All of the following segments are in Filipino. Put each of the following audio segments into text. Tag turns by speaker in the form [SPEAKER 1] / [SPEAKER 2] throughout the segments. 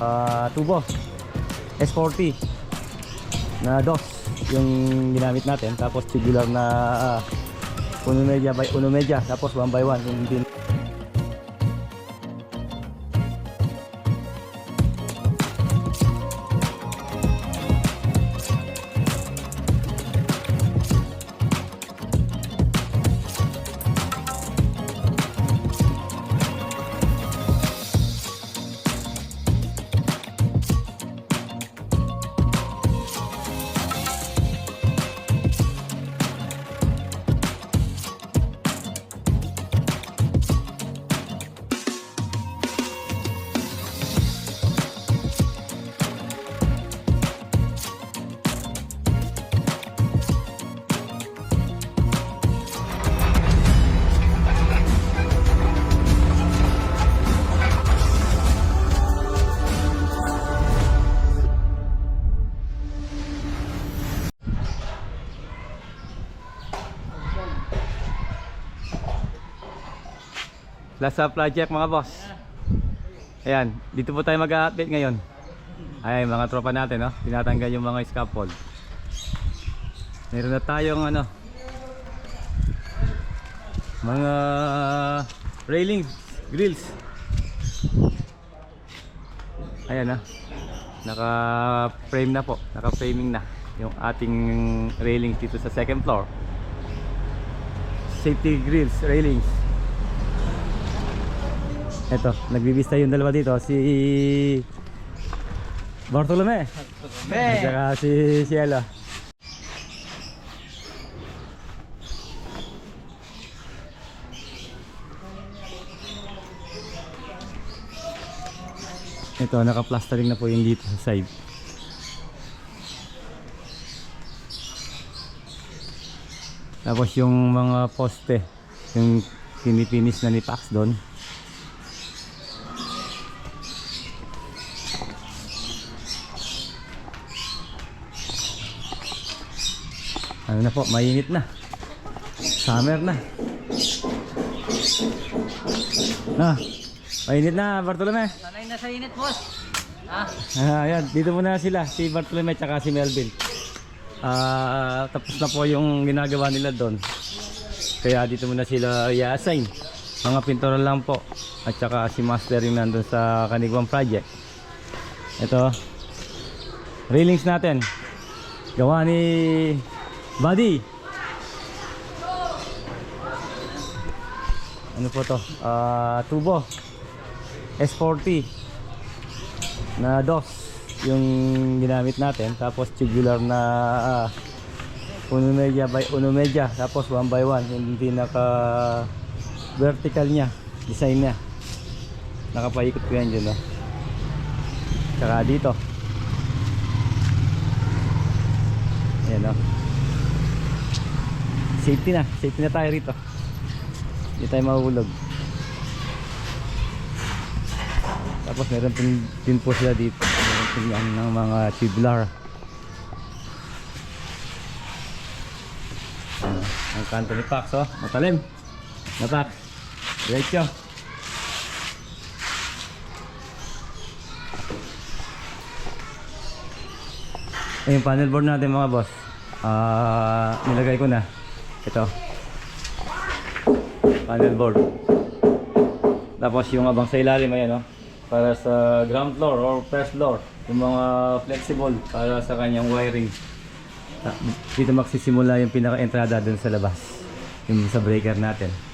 [SPEAKER 1] ah, tubo. S40 na DOS yung ginamit natin. Tapos tubular na ah, uno media by uno media. Tapos one by one yung din Lasa project mga boss. Ayan, dito po tayo mag-update ngayon. Ay, mga tropa natin, no? Tinatanggal yung mga scaffold. Meron na tayong ano, mga railings, grills. Ayan na. Naka-frame na po, naka-framing na yung ating railings dito sa second floor. Safety grills, railings. Eto, nagbibista yung dalawa dito, si Bartolome. At saka si Cielo. Ito, naka-plastering na po yung dito sa side. Tapos yung mga poste, yung pinipinis na ni Pax doon. Ano na po, mainit na. Summer na. Na, mainit na, Bartolome.
[SPEAKER 2] Sanay na sa init, boss. Ah,
[SPEAKER 1] Ah, ayan, dito muna sila, si Bartolome at si Melvin. Ah, tapos na po yung ginagawa nila doon. Kaya dito muna sila i-assign. Mga pintura lang po. At saka si Master yung nandun sa Kanigwang Project. Ito. Railings natin. Gawa ni Buddy. Ano po to? Ah, tubo. S40 na DOS yung ginamit natin tapos tubular na uno media by uno media tapos one by one yung pinaka vertical niya design niya nakapaikot ko yan dyan no? tsaka dito ayan no? Safety na safety na tayo rito hindi tayo mahulog tapos meron din, din po sila dito. Meron din yan ng mga tubular. Ano, ang kanto ni Pax, oh. Matalim. Na Pax. Diretso. Eh, yung panel board natin mga boss. Ah, nilagay ko na. Ito. Panel board. Tapos yung abang sa ilalim ayan oh, para sa ground floor or first floor, yung mga flexible para sa kanyang wiring. Dito magsisimula yung pinaka-entrada dun sa labas, yung sa breaker natin.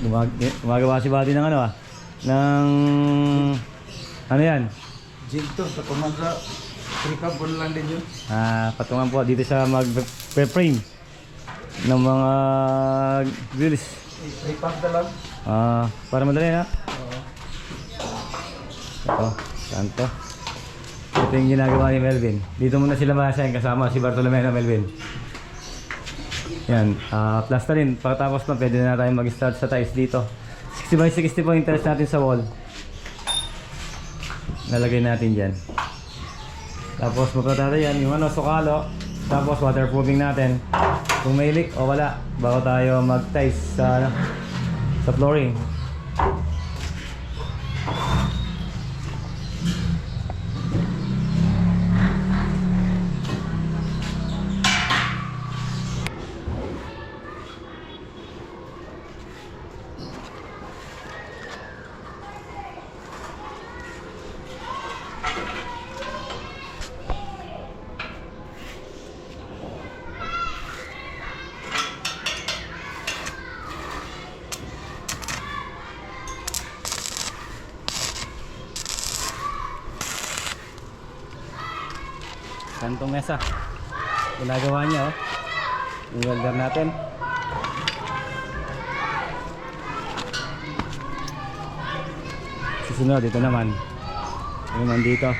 [SPEAKER 1] Gumag gumagawa si Buddy ng ano ah, ng ano yan?
[SPEAKER 3] Ginto sa kumaga. Trikabon lang din yun.
[SPEAKER 1] Ah, patungan po dito sa mag-frame ng mga grills.
[SPEAKER 3] Tripag na lang.
[SPEAKER 1] Ah, para madali na.
[SPEAKER 3] Oo.
[SPEAKER 1] Ito, saan to? Ito yung ginagawa ni Melvin. Dito muna sila masasayin kasama si Bartolome na Melvin. Yan, ah, plasterin. Pagkatapos na, pwede na tayo mag-start sa tiles dito. 60 by 60 po yung tiles natin sa wall. Nalagay natin dyan. Tapos magkatata yan, yung ano, sukalo. Tapos waterproofing natin. Kung may leak o wala, bago tayo mag-tiles sa, sa flooring. Kantong mesa. Ginagawa niya oh. Yung welder natin. Susunod, dito naman. Ito naman dito.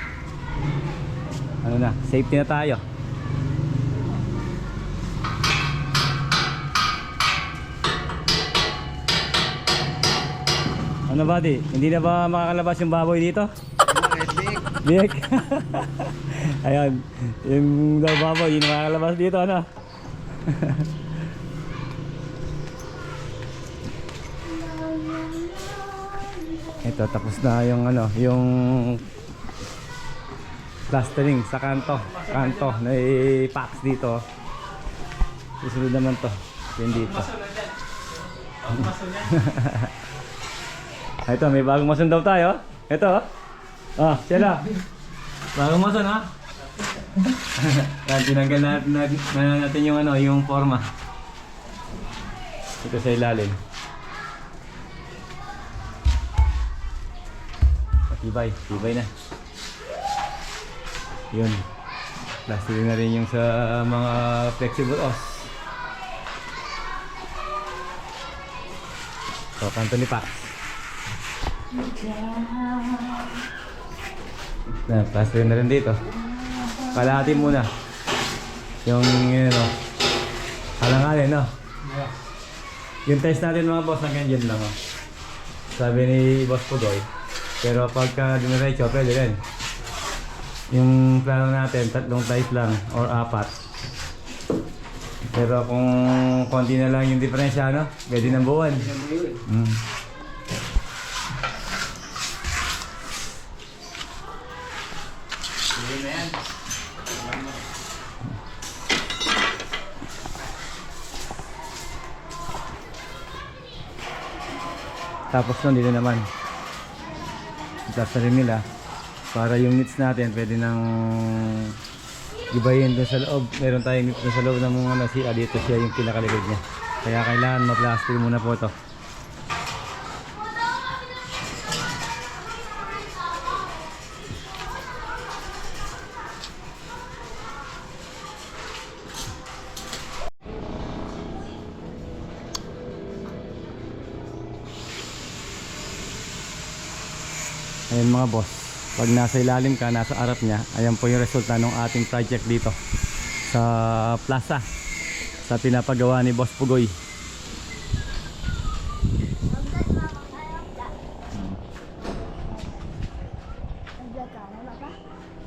[SPEAKER 1] Ano na, safety na tayo. Ano buddy? Hindi na ba makakalabas yung baboy dito? Big. Ayan. Yung daw baboy, yun makakalabas dito, ano? Ito, tapos na yung ano, yung plastering sa kanto. Kanto, na packs dito. Susunod naman to. Yung dito. Ito, may bagong mason daw tayo. Ito, oh. Ah, siya na. Bagong mason, ha? Yan, tinanggal natin, na, na- natin yung ano, yung forma. Ito sa ilalim. Tibay, tibay na. Yun. Plastic na rin yung sa mga flexible os. So, kanto ni Pax. Na, plastic na rin dito. Kalahati muna. Yung, yun, ano, halangalin, no? Yung test natin mga boss, hanggang dyan lang, oh. Sabi ni Boss Pudoy. Pero pagka diniretso, pwede rin. Yung plano natin, tatlong ties lang or apat. Pero kung konti na lang yung diferensya, no? Pwede ng buwan. Mm. Tapos nun, dito naman. Tapos nila. Para yung needs natin, pwede nang ibayin doon sa loob. Meron tayong needs doon sa loob ng mga ano, si dito siya yung pinakalikod niya. Kaya kailangan ma-plaster muna po to. Ayan mga boss, pag nasa ilalim ka, nasa arap niya, ayan po yung resulta ng ating project dito sa plaza sa pinapagawa ni Boss Pugoy.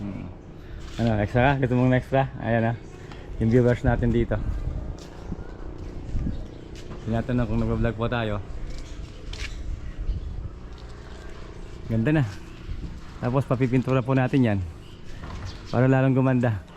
[SPEAKER 1] Hmm. Ano, extra? Gusto mong extra? Ayan na. Yung viewers natin dito. Tinatanong kung nag-vlog po tayo. Ganda na. Tapos papipintura po natin yan. Para lalong gumanda.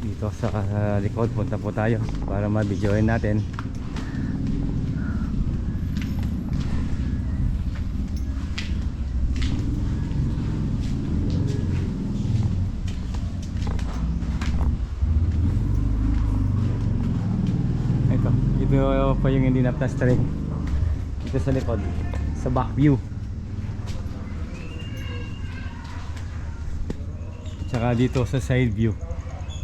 [SPEAKER 1] Dito sa uh, likod punta po tayo para ma-videoin natin. Ito ito pa yung hindi na plastering dito sa likod sa back view. Tsaka dito sa side view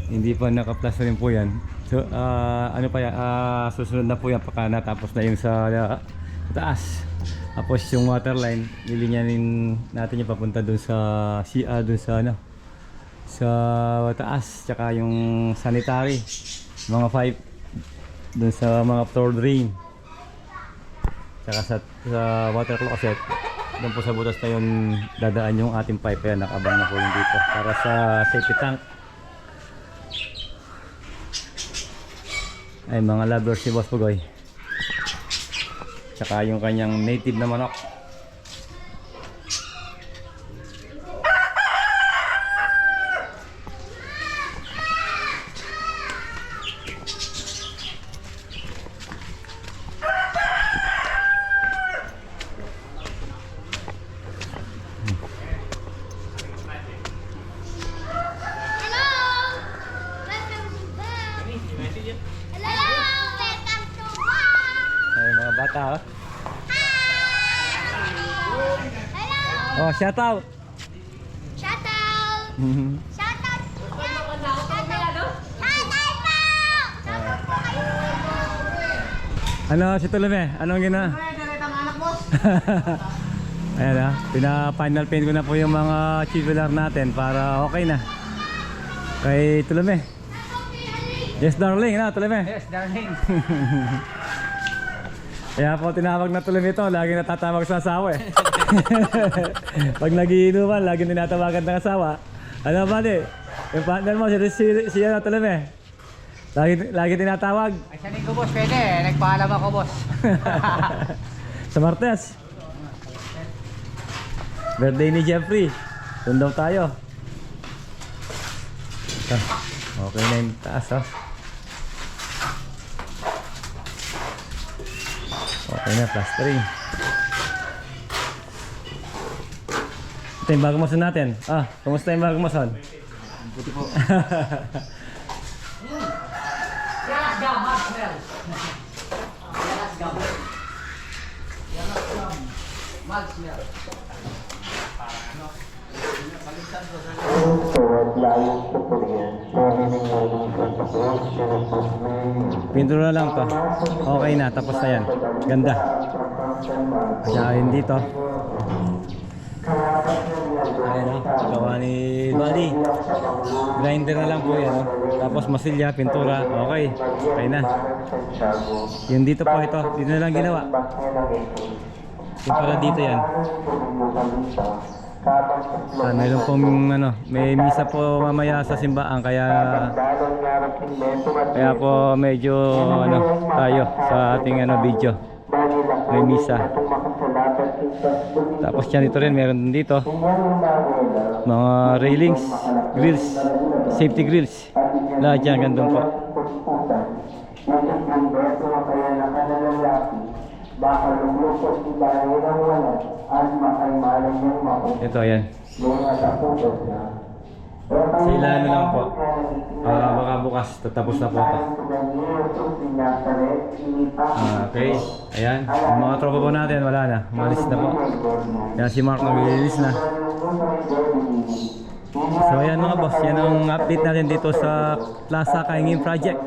[SPEAKER 1] hindi pa nakaplaster rin po yan. So ah, ano pa yan? Ah, susunod na po yan pagka natapos na yung sa ah, taas. Tapos yung water line lilinyanin natin yung papunta dun sa CR dun sa ano sa taas tsaka yung sanitary mga pipe dun sa mga floor drain. Tsaka sa, sa water closet doon po sa butas na yun dadaan yung ating pipe. Yan nakabang na po yung dito para sa safety tank ay mga lovers si Boss Pugoy. Tsaka yung kanyang native na manok
[SPEAKER 4] Hello! Welcome back! Hello! Welcome to back!
[SPEAKER 1] ay mga bata oh.
[SPEAKER 4] Hello!
[SPEAKER 1] oh shout out
[SPEAKER 4] Shout out! Shout out! Shout out! Shout out po! Shout out po kayo!
[SPEAKER 1] ano si Tulome anong gina Ayan ah, pina-final paint ko na po yung mga tubular natin para okay na. Kay Tulome. Yes darling, na Tulome.
[SPEAKER 2] Yes, darling.
[SPEAKER 1] Kaya po tinawag na Tulome ito, lagi natatawag sa asawa eh. Pag nagiinuman, lagi tinatawagan ng asawa. Ano ba di? Yung partner mo, si, si, si ano, Tulome. Lagi, lagi tinatawag.
[SPEAKER 2] Ay, siya ko, boss. Pwede. Nagpaalam ako, boss.
[SPEAKER 1] sa Martes. Birthday ni Jeffrey. Doon daw tayo. Ito. Okay na yung taas oh. Okay na, plastering. Ito yung bagong mason natin. Ah, kumusta yung bagong mason?
[SPEAKER 3] Buti po.
[SPEAKER 1] Pintura lang to. Okay na, tapos na yan. Ganda. Kaya yun dito. Ayan o, gawa ni Buddy. Grinder na lang po yan. oh. Tapos masilya, pintura. Okay, okay na. Yung dito po ito, dito na lang ginawa. Yung pala dito yan. Ah, meron pong ano, may misa po mamaya sa simbaan kaya kaya po medyo ano tayo sa ating ano video. May misa. Tapos yan ito rin meron din dito. Mga railings, grills, safety grills. Lahat yan gandun po.
[SPEAKER 5] Niyang mako
[SPEAKER 1] Ito yan. Sa ilalim lang po. Ah, baka bukas tatapos na po ito. Ah, okay. Ayan. Yung mga tropa po natin wala na. Umalis na po. Yan si Mark nag-release na. So ayan mga boss, yan ang update natin dito sa Plaza Kaingin Project.